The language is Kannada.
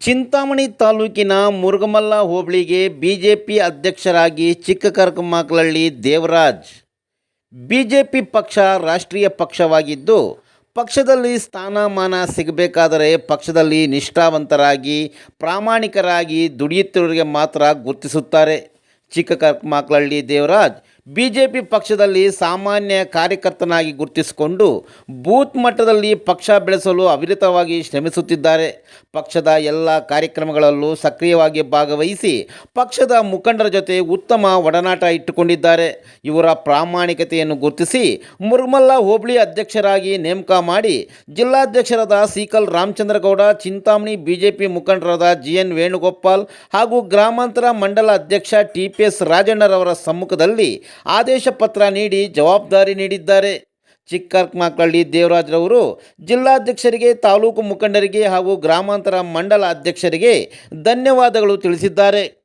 ಚಿಂತಾಮಣಿ ತಾಲೂಕಿನ ಮುರುಗಮಲ್ಲ ಹೋಬಳಿಗೆ ಬಿಜೆಪಿ ಅಧ್ಯಕ್ಷರಾಗಿ ಚಿಕ್ಕಕರಕಮಕ್ಕಳಳ್ಳಿ ದೇವರಾಜ್. ಬಿಜೆಪಿ ಪಕ್ಷ ರಾಷ್ಟ್ರೀಯ ಪಕ್ಷವಾಗಿದ್ದು, ಪಕ್ಷದಲ್ಲಿ ಸ್ಥಾನಮಾನ ಸಿಗಬೇಕಾದರೆ ಪಕ್ಷದಲ್ಲಿ ನಿಷ್ಠಾವಂತರಾಗಿ, ಪ್ರಾಮಾಣಿಕರಾಗಿ ದುಡಿಯುತ್ತಿರುವರಿಗೆ ಮಾತ್ರ ಗುರುತಿಸುತ್ತಾರೆ. ಚಿಕ್ಕಕರಕಮಕ್ಕಳಳ್ಳಿ ದೇವರಾಜ್ ಬಿಜೆಪಿ ಪಕ್ಷದಲ್ಲಿ ಸಾಮಾನ್ಯ ಕಾರ್ಯಕರ್ತನಾಗಿ ಗುರುತಿಸಿಕೊಂಡು ಬೂತ್ ಮಟ್ಟದಲ್ಲಿ ಪಕ್ಷ ಬೆಳೆಸಲು ಅವಿರತವಾಗಿ ಶ್ರಮಿಸುತ್ತಿದ್ದಾರೆ. ಪಕ್ಷದ ಎಲ್ಲ ಕಾರ್ಯಕ್ರಮಗಳಲ್ಲೂ ಸಕ್ರಿಯವಾಗಿ ಭಾಗವಹಿಸಿ ಪಕ್ಷದ ಮುಖಂಡರ ಜೊತೆ ಉತ್ತಮ ಒಡನಾಟ ಇಟ್ಟುಕೊಂಡಿದ್ದಾರೆ. ಇವರ ಪ್ರಾಮಾಣಿಕತೆಯನ್ನು ಗುರುತಿಸಿ ಮುರುಮಲ್ಲ ಹೋಬಳಿ ಅಧ್ಯಕ್ಷರಾಗಿ ನೇಮಕ ಮಾಡಿ ಜಿಲ್ಲಾಧ್ಯಕ್ಷರಾದ ಸೀಕಲ್ ರಾಮಚಂದ್ರಗೌಡ, ಚಿಂತಾಮಣಿ ಬಿಜೆಪಿ ಮುಖಂಡರಾದ ಜಿ ಎನ್ ವೇಣುಗೋಪಾಲ್ ಹಾಗೂ ಗ್ರಾಮಾಂತರ ಮಂಡಲ ಅಧ್ಯಕ್ಷ ಟಿ ಪಿ ಎಸ್ ರಾಜಣ್ಣರವರ ಸಮ್ಮುಖದಲ್ಲಿ ಆದೇಶ ಪತ್ರ ನೀಡಿ ಜವಾಬ್ದಾರಿ ನೀಡಿದ್ದಾರೆ. ಚಿಕ್ಕರ್ಕಮಕ್ಕಳ್ಳಿ ದೇವರಾಜ್ರವರು ಜಿಲ್ಲಾಧ್ಯಕ್ಷರಿಗೆ, ತಾಲೂಕು ಮುಖಂಡರಿಗೆ ಹಾಗೂ ಗ್ರಾಮಾಂತರ ಮಂಡಲ ಅಧ್ಯಕ್ಷರಿಗೆ ಧನ್ಯವಾದಗಳು ತಿಳಿಸಿದ್ದಾರೆ.